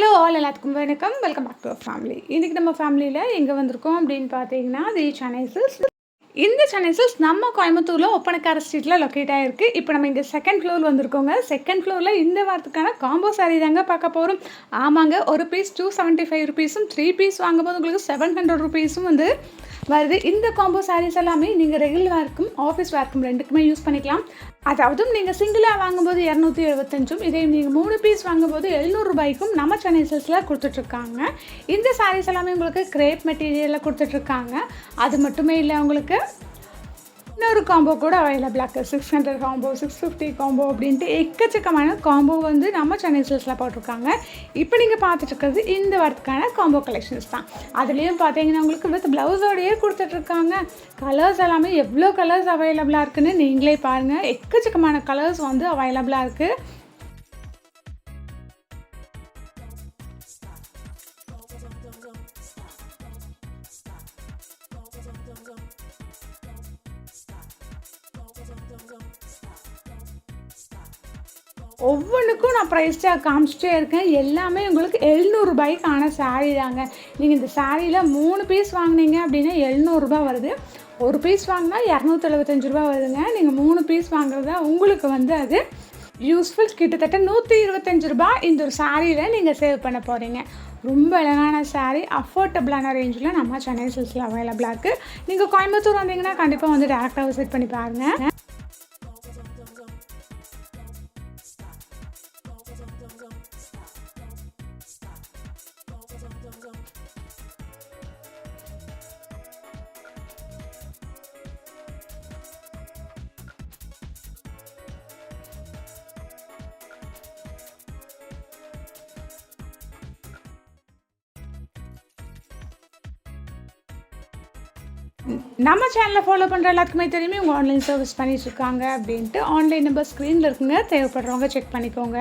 Hello all எல்லாத்துக்கும் வணக்கம். Welcome back to family இன்றைக்கி நம்ம ஃபேமிலியில் எங்கே வந்திருக்கோம் அப்படின்னு பார்த்தீங்கன்னா தி சென்னை இந்த சென்னை சில்ஸ் நம்ம கோயம்புத்தூரில் ஒப்பனக்கார ஸ்ட்ரீட்டில் லொக்கேட் ஆகிருக்கு இப்போ நம்ம இங்கே செகண்ட் ஃப்ளோர் வந்திருக்கோங்க. செகண்ட் ஃப்ளோரில் இந்த வாரத்துக்கான காம்போ சாரீ தாங்க பார்க்க போகிறோம் ஆமாங்க ஒரு பீஸ் டூ செவன்ட்டி ஃபைவ் ருபீஸும் த்ரீ பீஸ் வாங்கும்போது உங்களுக்கு செவன் ஹண்ட்ரட் ருபீஸும் வந்து வருது. இந்த காம்போ சாரீஸ் எல்லாமே நீங்கள் ரெகுலர் வேர்க்கும் ஆஃபீஸ் வேர்க்கும் ரெண்டுக்குமே யூஸ் பண்ணிக்கலாம். அதாவது நீங்கள் சிங்கிளாக வாங்கும்போது இரநூத்தி எழுபத்தஞ்சும் இதே நீங்கள் மூணு பீஸ் வாங்கும்போது எழுநூறுபாய்க்கும் நம்ம சென்னை சில்ஸில் கொடுத்துட்ருக்காங்க. இந்த சாரீஸ் எல்லாமே உங்களுக்கு கிரேப் மெட்டீரியலில் கொடுத்துட்ருக்காங்க. அது மட்டுமே இல்லை உங்களுக்கு இன்னொரு காம்போ கூட அவைலபிளாக இருக்குது six hundred combo six fifty combo அப்படின்ட்டு எக்கச்சக்கமான காம்போ வந்து நம்ம சென்னை சில்ஸில் போட்டிருக்காங்க. இப்போ நீங்கள் பார்த்துட்டு இருக்கிறது இந்த வாரத்துக்கான காம்போ கலெக்ஷன்ஸ் தான். அதுலேயும் பார்த்தீங்கன்னா உங்களுக்கு வித் ப்ளவுஸோடையே கொடுத்துட்ருக்காங்க கலர்ஸ் எல்லாமே எவ்வளோ கலர்ஸ் அவைலபிளாக இருக்குதுன்னு நீங்களே பாருங்கள் எக்கச்சக்கமான கலர்ஸ் வந்து அவைலபிளாக இருக்குது ஒவ்வொன்றுக்கும் நான் ப்ரைஸ் டேக் காமிச்சிட்டே இருக்கேன். எல்லாமே உங்களுக்கு எழுநூறுபாய்க்கான சாரீ தாங்க. நீங்கள் இந்த சாரியில் மூணு பீஸ் வாங்கினீங்க அப்படின்னா எழுநூறுபா வருது. ஒரு பீஸ் வாங்கினா இரநூத்தி எழுபத்தஞ்சு ரூபா வருதுங்க. நீங்கள் மூணு பீஸ் வாங்குறதா உங்களுக்கு வந்து அது யூஸ்ஃபுல் கிட்டத்தட்ட நூற்றி இருபத்தஞ்சு ரூபா இந்த ஒரு சாரியில் நீங்கள் சேவ் பண்ண போகிறீங்க ரொம்ப அழகான சாரீ அஃபோர்டபுளான ரேஞ்சில் நம்ம சென்னை சில்ஸில் அவைலபிளாக இருக்குது நீங்கள் கோயம்புத்தூர் வந்தீங்கன்னா கண்டிப்பாக வந்து டேரெக்டாக விசிட் பண்ணி பாருங்கள் நம்ம சேனலை ஃபாலோ பண்ணுற எல்லாத்துக்குமே தெரியுமே உங்கள் ஆன்லைன் சர்வீஸ் பண்ணிட்டு இருக்காங்க அப்படின்ட்டு ஆன்லைன் நம்பர் ஸ்க்ரீனில் இருக்குங்க. தேவைப்படுறவங்க செக் பண்ணிக்கோங்க.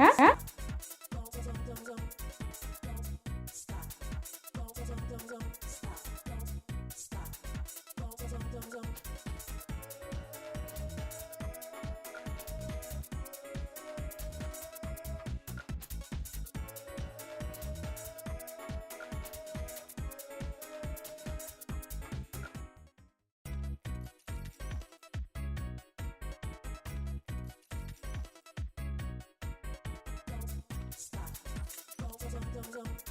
zone, zone.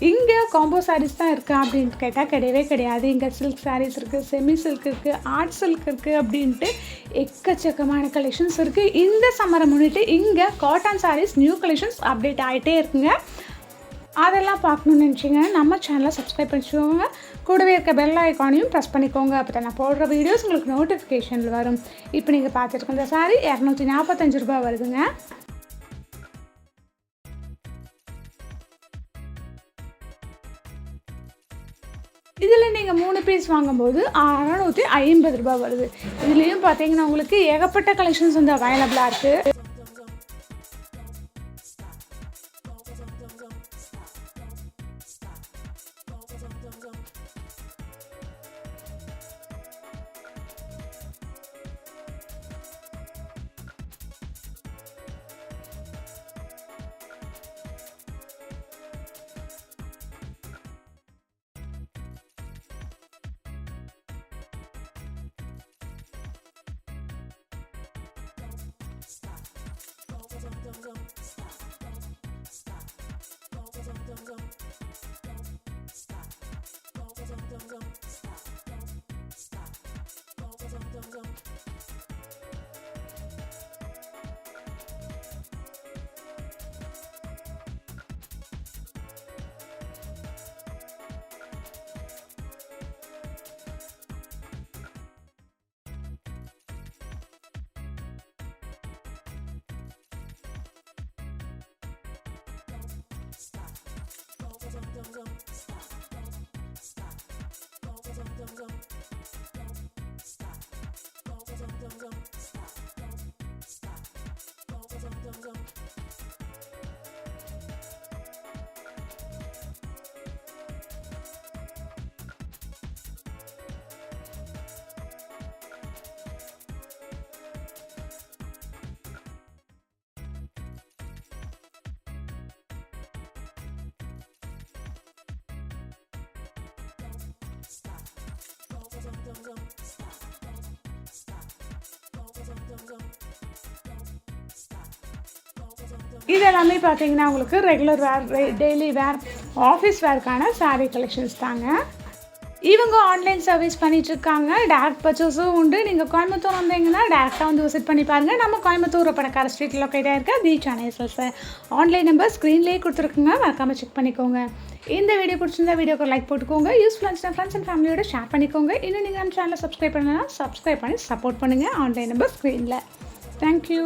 இங்கே காம்போ சாரீஸ் தான் இருக்கா அப்படின்ட்டு கேட்டால் கிடையவே கிடையாது. இங்கே சில்க் சாரீஸ் இருக்குது செமி சில்க் இருக்குது ஆர்ட் சில்க் இருக்குது அப்படின்ட்டு எக்கச்சக்கமான கலெக்ஷன்ஸ் இருக்குது இந்த சம்மரை முன்னிட்டு இங்கே cotton sarees new collections update ஆகிட்டே இருக்குங்க. அதெல்லாம் பார்க்கணுன்னு நினச்சிங்கன்னா நம்ம சேனலை சப்ஸ்கிரைப் பண்ணிக்கோங்க கூடவே இருக்க பெல் ஐக்கானையும் ப்ரெஸ் பண்ணிக்கோங்க. அப்போ தான் நான் போடுற வீடியோஸ் உங்களுக்கு நோட்டிஃபிகேஷனில் வரும். இப்போ நீங்கள் பார்த்துருக்கோம் இந்த சாரீ இரநூத்தி நாற்பத்தஞ்சு ரூபா வருதுங்க. இதில் நீங்கள் மூணு பீஸ் வாங்கும்போது அறநூற்றி ஐம்பது ரூபாய் வருது. இதுலேயும் பார்த்தீங்கன்னா உங்களுக்கு ஏகப்பட்ட கலெக்ஷன்ஸ் வந்து அவைலபிளாக இருக்குது இது எல்லாமே பார்த்தீங்கன்னா உங்களுக்கு regular wear daily wear office வேர்க்கான sari collections தாங்க. இவங்க ஆன்லைன் சர்வீஸ் பண்ணிகிட்ருக்காங்க இருக்காங்க. டேரக்ட் பர்ச்சேஸும் உண்டு. நீங்கள் கோயம்புத்தூர் வந்தீங்கன்னா டேரெக்டாக வந்து விசிட் பண்ணி பாருங்கள் நம்ம கோயம்புத்தூர் பணக்கார ஸ்ட்ரீட் லொக்கேட்டாக இருக்க தி சேனல்ஸ் ஆன்லைன் நம்பர் ஸ்க்ரீன்லேயே கொடுத்துருக்குங்க. மறக்காமல் செக் பண்ணிக்கோங்க. இந்த வீடியோ பிடிச்சிருந்தா வீடியோக்கு லைக் போட்டுக்கோங்க. யூஸ்ஃபுல்லாக இருந்துச்சுன்னா ஃப்ரெண்ட்ஸ் அண்ட் ஃபேமிலியோட ஷேர் பண்ணிக்கோங்க. இன்னும் நீங்கள் நம்ம சேனலை சப்ஸ்கிரைப் பண்ணலாம் சப்ஸ்கிரைப் பண்ணி சப்போர்ட் பண்ணுங்கள் ஆன்லைன் நம்பர் ஸ்க்ரீனில் தேங்க்யூ